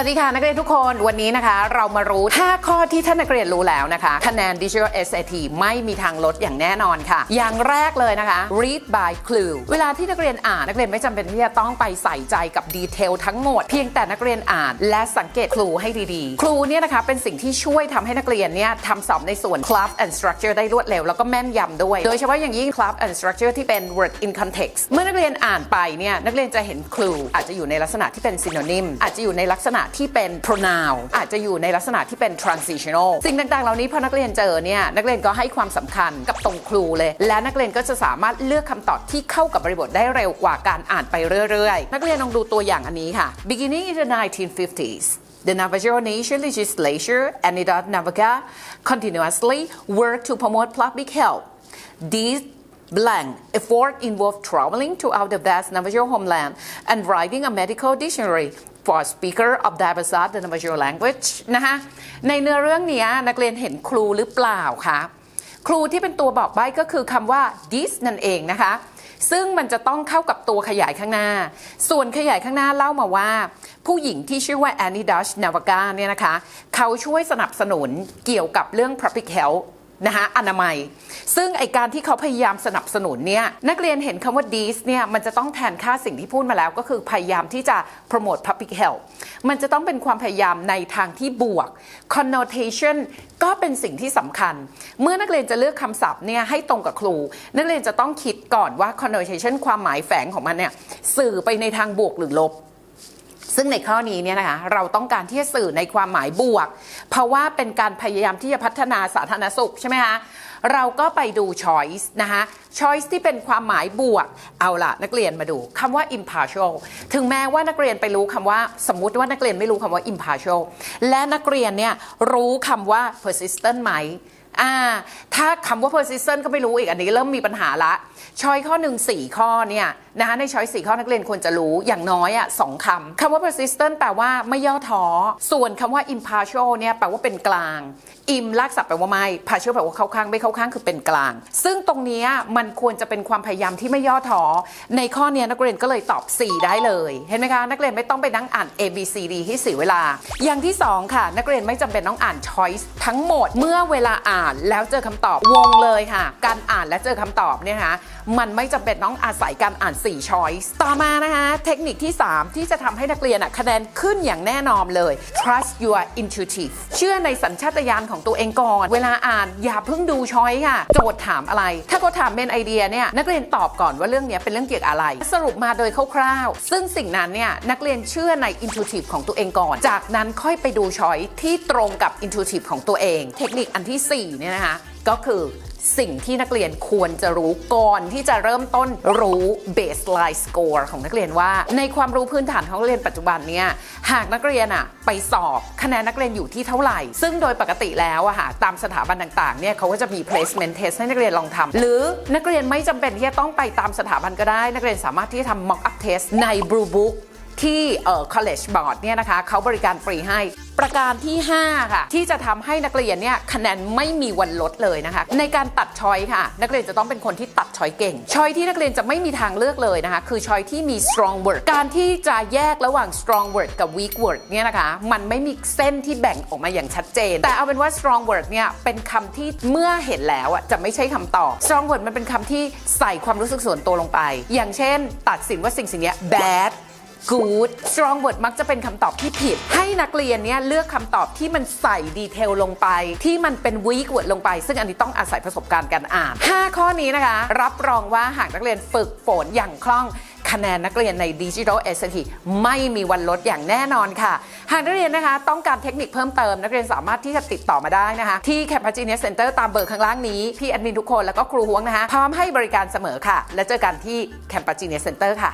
วัสดีค่ะ นักเรียนทุกคนวันนี้นะคะ เรามารู้ 5 ข้อที่ท่านนักเรียนรู้แล้วนะคะคะแนน Digital SAT ไม่มีทางลดอย่างแน่นอนค่ะ อย่างแรกเลยนะคะ read by clue เวลาที่นักเรียนอ่านนักเรียนไม่จำเป็นที่จะต้องไปใส่ใจกับดีเทลทั้งหมด เพียงแต่นักเรียนอ่านและสังเกตครูให้ดีๆ ครูเนี่ยนะคะเป็นสิ่งที่ช่วยทำให้นักเรียนเนี่ยทำสอบในส่วน class and structure ได้รวดเร็ว แล้วก็แม่นยำด้วย โดยเฉพาะอย่างยิ่ง class and structure ที่เป็น word in context เมื่อนักเรียนอ่านไปเนี่ยนักเรียนจะเห็น clue อาจจะอยู่ในลักษณะที่เป็น synonym อาจจะอยู่ในลักษณะที่เป็น pronoun อาจจะอยู่ในลักษณะที่เป็น transitional สิ่งต่างๆ เหล่านี้พอนักเรียนเจอเนี่ยนักเรียนก็ให้ความสำคัญกับตรงครูเลย และนักเรียนก็จะสามารถเลือกคำตอบที่เข้ากับบริบทได้เร็วกว่าการอ่านไปเรื่อยๆ นักเรียนลองดูตัวอย่างอันนี้ค่ะ beginning in the 1950s The Navajo Nation legislature and the Navaga continuously worked to promote public health. These blank effort involved traveling throughout the vast Navajo homeland and writing a medical dictionary for speaker of Dabasa, the Navajo language นะคะในเนื้อเรื่องนี้นักเรียนเห็นครูหรือเปล่าคะครูที่เป็นตัวบอกใบ้ก็คือคำว่า this นั่นเองนะคะ ซึ่งมันจะต้องเข้ากับตัวขยายข้างหน้า ส่วนขยายข้างหน้าเล่ามาว่า ผู้หญิงที่ชื่อว่าแอนนี่ดัชนาวากาเนี่ยนะคะ เขาช่วยสนับสนุนเกี่ยวกับเรื่อง public health นะคะอนามัย ซึ่งไอการที่เขาพยายามสนับสนุนเนี่ยนักเรียนเห็นคำว่า this เนี่ยมันจะต้องแทนค่าสิ่งที่พูดมาแล้วก็คือพยายามที่จะ promote public health มันจะต้องเป็นความพยายามในทางที่บวก connotation ก็เป็นสิ่งที่สำคัญ เมื่อนักเรียนจะเลือกคำศัพท์เนี่ยให้ตรงกับครู นักเรียนจะต้องคิดก่อนว่า connotation ความหมายแฝงของมันเนี่ยสื่อไปในทางบวกหรือลบ ซึ่งในข้อนี้เนี่ยนะคะเราต้องการที่จะสื่อในความหมายบวก เพราะว่าเป็นการพยายามที่จะพัฒนาสาธารณสุขใช่ไหมคะเราก็ไปดู choice นะคะ choice ที่เป็นความหมายบวก เอาล่ะนักเรียนมาดูคำว่า impartial ถึงแม้ว่านักเรียนไปรู้คำว่าสมมุติว่านักเรียนไม่รู้คำว่า impartial และนักเรียนเนี่ยรู้คำว่า persistent ไหมอ่าถ้าคำว่า persistent ก็ไม่รู้อีกอันนี้เริ่มมีปัญหาละช้อยข้อหนึ่งสี่ข้อเนี่ยนะคะในช้อยสี่ข้อนักเรียนควรจะรู้อย่างน้อยอะสองคำคำว่า persistent แปลว่าไม่ย่อท้อส่วนคำว่า impartial เนี่ยแปลว่าเป็นกลาง im ลากศัพท์แปลว่าไม่ partial แปลว่าเข้าข้างไม่เข้าข้างคือเป็นกลาง ซึ่งตรงนี้มันควรจะเป็นความพยายามที่ไม่ย่อท้อในข้อนี้นักเรียนก็เลยตอบ 4 ได้เลย เห็นไหมคะ นักเรียนไม่ต้องไปนั่งอ่าน A B C D ที่เสียเวลา อย่างที่ 2 ค่ะ นักเรียนไม่จำเป็นต้องอ่าน choice ทั้งหมดเมื่อเวลาอ่านแล้วเจอคำตอบวงเลยค่ะ การอ่านและเจอคำตอบเนี่ยคะมันไม่จำเป็นต้องอาศัยการอ่าน4 choice ต่อมานะคะเทคนิคที่ 3 ที่จะทำให้นักเรียนคะแนนขึ้นอย่างแน่นอนเลย trust your intuitive เชื่อในสัญชาตญาณของตัวเองก่อน เวลาอ่านอย่าเพิ่งดูช้อยค่ะ โจทย์ถามอะไร ถ้าเขาถามเป็นไอเดียเนี่ยนักเรียนตอบก่อนว่าเรื่องนี้เป็นเรื่องเกี่ยวกับอะไร สรุปมาโดยคร่าวๆ ซึ่งสิ่งนั้นเนี่ยนักเรียนเชื่อใน intuitive ของตัวเองก่อน จากนั้นค่อยไปดูช้อยที่ตรงกับ intuitive ของตัวเอง เทคนิคอันที่สี่เนี่ยนะคะ ก็คือสิ่งที่นักเรียนควรจะรู้ก่อนที่จะเริ่มต้นรู้ baseline score ของนักเรียนว่า ในความรู้พื้นฐานของนักเรียนปัจจุบันเนี่ยหากนักเรียนอะไปสอบคะแนนนักเรียนอยู่ที่เท่าไหร่ ซึ่งโดยปกติแล้วอะค่ะตามสถาบันต่างๆเนี่ยเขาก็จะมี placement test ให้นักเรียนลองทำหรือนักเรียนไม่จำเป็นที่จะต้องไปตามสถาบันก็ได้ นักเรียนสามารถที่จะทำ mock up test ใน Blue Book ที่เอ่อ college board เนี่ยนะคะเขาบริการฟรีให้ ประการที่ 5 ค่ะ ที่จะทำให้นักเรียนเนี่ยคะแนนไม่มีวันลดเลยนะคะ ในการตัดชอยค่ะ นักเรียนจะต้องเป็นคนที่ตัดชอยเก่ง ชอยที่นักเรียนจะไม่มีทางเลือกเลยนะคะ คือชอยที่มี strong word การที่จะแยกระหว่าง strong word กับ weak word เนี่ยนะคะ มันไม่มีเส้นที่แบ่งออกมาอย่างชัดเจน แต่เอาเป็นว่า strong word เนี่ยเป็นคำที่เมื่อเห็นแล้วอะจะไม่ใช่คำตอบ strong word มันเป็นคำที่ใส่ความรู้สึกส่วนตัวลงไป อย่างเช่น ตัดสินว่าสิ่งสิ่งนี้ bad good strong word มักจะเป็นคำตอบที่ผิด ให้นักเรียนเนี่ยเลือกคำตอบที่มันใส่ดีเทลลงไป ที่มันเป็น weak word ลงไป ซึ่งอันนี้ต้องอาศัยประสบการณ์การอ่าน 5 ข้อนี้นะคะ รับรองว่าหากนักเรียนฝึกฝนอย่างคล่องคะแนนนักเรียนใน Digital SAT ไม่มีวันลดอย่างแน่นอนค่ะ หากนักเรียนนะคะ ต้องการเทคนิคเพิ่มเติม นักเรียนสามารถที่จะติดต่อมาได้นะคะ ที่ Capagenia Center ตามเบอร์ข้างล่างนี้ พี่แอดมินทุกคนแล้วก็ครูฮวงนะคะ พร้อมให้บริการเสมอค่ะ และเจอกันที่ Capagenia Center ค่ะ